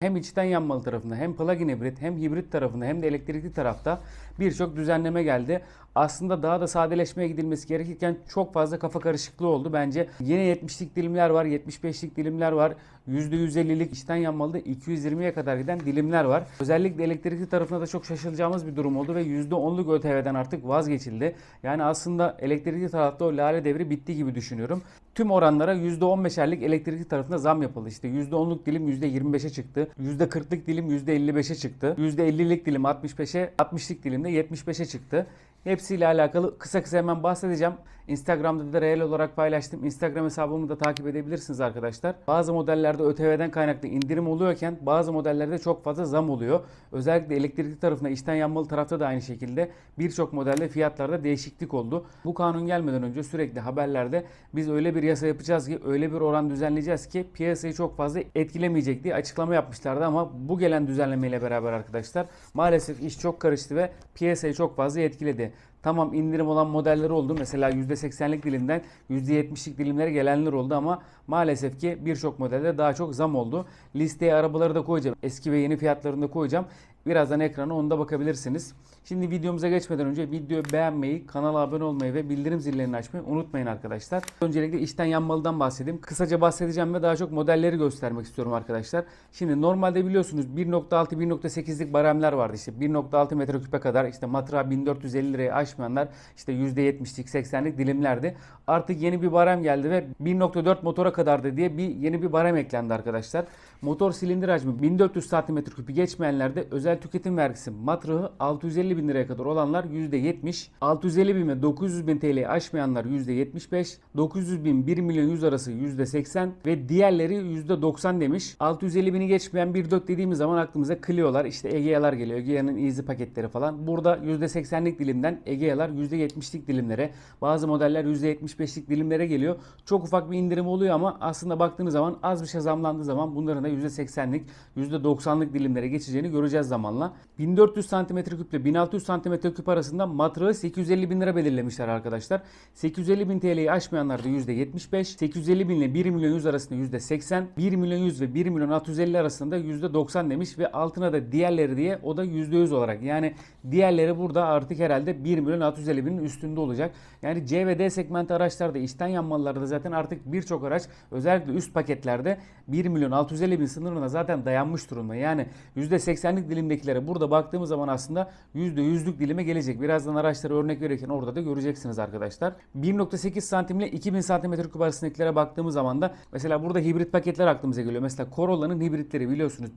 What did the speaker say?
hem içten yanmalı tarafında hem plug-in hibrit hem hibrit tarafında hem de elektrikli tarafta birçok düzenleme geldi. Aslında daha da sadeleşmeye gidilmesi gerekirken çok fazla kafa karışıklığı oldu bence. Yine 70'lik dilimler var, 75'lik dilimler var. %150'lik içten yanmalı 220'ye kadar giden dilimler var. Özellikle elektrikli tarafında da çok şaşılacağımız bir durum oldu ve %10'luk ÖTV'den artık vazgeçildi. Yani aslında elektrikli tarafta o lale devri bitti gibi düşünüyorum. Tüm oranlara %15'erlik elektrikli tarafında zam yapıldı. İşte %10'luk dilim %25'e çıktı. %40'lık dilim %55'e çıktı. %50'lik dilim 65'e, 60'lık dilim de 75'e çıktı. Hepsiyle alakalı kısa kısa hemen bahsedeceğim. Instagram'da da reel olarak paylaştım. Instagram hesabımı da takip edebilirsiniz arkadaşlar. Bazı modellerde ÖTV'den kaynaklı indirim oluyorken bazı modellerde çok fazla zam oluyor. Özellikle elektrikli tarafında içten yanmalı tarafta da aynı şekilde birçok modelde fiyatlarda değişiklik oldu. Bu kanun gelmeden önce sürekli haberlerde biz öyle bir yasa yapacağız ki öyle bir oran düzenleyeceğiz ki piyasayı çok fazla etkilemeyecek diye açıklama yapmışlardı ama bu gelen düzenlemeyle beraber arkadaşlar maalesef iş çok karıştı ve piyasayı çok fazla etkiledi. Tamam indirim olan modeller oldu. Mesela %80'lik dilimden %70'lik dilimlere gelenler oldu ama maalesef ki birçok modelde daha çok zam oldu. Listeye arabaları da koyacağım. Eski ve yeni fiyatlarını da koyacağım. Birazdan ekrana onda bakabilirsiniz. Şimdi videomuza geçmeden önce videoyu beğenmeyi, kanala abone olmayı ve bildirim zillerini açmayı unutmayın arkadaşlar. Öncelikle içten yanmalıdan bahsedeyim. Kısaca bahsedeceğim ve daha çok modelleri göstermek istiyorum arkadaşlar. Şimdi normalde biliyorsunuz 1.6-1.8'lik baremler vardı. İşte 1.6 metreküpe kadar işte matrağı 1450 liraya aşmayanlar işte %70'lik 80'lik dilimlerdi. Artık yeni bir barem geldi ve 1.4 motora kadardı diye bir yeni bir barem eklendi arkadaşlar. Motor silindir hacmi 1400 santimetreküpü geçmeyenlerde özel tüketim vergisi matrağı 650 bin liraya kadar olanlar %70, 650 bin ve 900 bin TL'yi aşmayanlar %75, 900 bin 1 milyon 100 arası %80 ve diğerleri %90 demiş. 650 bini geçmeyen 1.4 dediğimiz zaman aklımıza Clio'lar işte Egea'lar geliyor. Egea'nın Easy paketleri falan. Burada %80'lik dilimden Egea'lar %70'lik dilimlere, bazı modeller %75'lik dilimlere geliyor. Çok ufak bir indirim oluyor ama aslında baktığınız zaman az bir şey zamlandığı zaman bunların da %80'lik, %90'lık dilimlere geçeceğini göreceğiz zamanla. 1400 cm küple 1600 cm küp arasında matrağı 850 bin lira belirlemişler arkadaşlar. 850 bin TL'yi aşmayanlar da %75, 850 bin ile 1 milyon 100 arasında %80, 1 milyon 100 ve 1 milyon 650 arasında %90 demiş ve altına da diğerleri diye o da %100 olarak. Yani diğerleri burada artık herhalde 1 milyon 650 binin üstünde olacak. Yani C ve D segmenti araçlarda içten yanmalılarda zaten artık birçok araç özellikle üst paketlerde 1 milyon 650 bin sınırına zaten dayanmış durumda. Yani %80'lik dilimdekilere burada baktığımız zaman aslında %100'lük dilime gelecek. Birazdan araçlara örnek verirken orada da göreceksiniz arkadaşlar. 1.8 santim ile 2000 santimetre küp arasındakilere baktığımız zaman da mesela burada hibrit paketler aklımıza geliyor. Mesela Corolla'nın hibritleri biliyorsunuz.